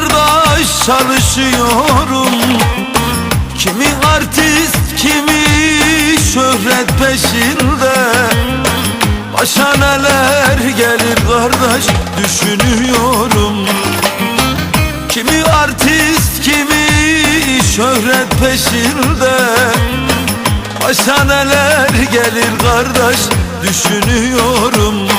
Kardeş çalışıyorum. Kimi artist kimi şöhret peşinde. Başa neler gelir kardeş düşünüyorum. Kimi artist kimi şöhret peşinde. Başa neler gelir kardeş düşünüyorum.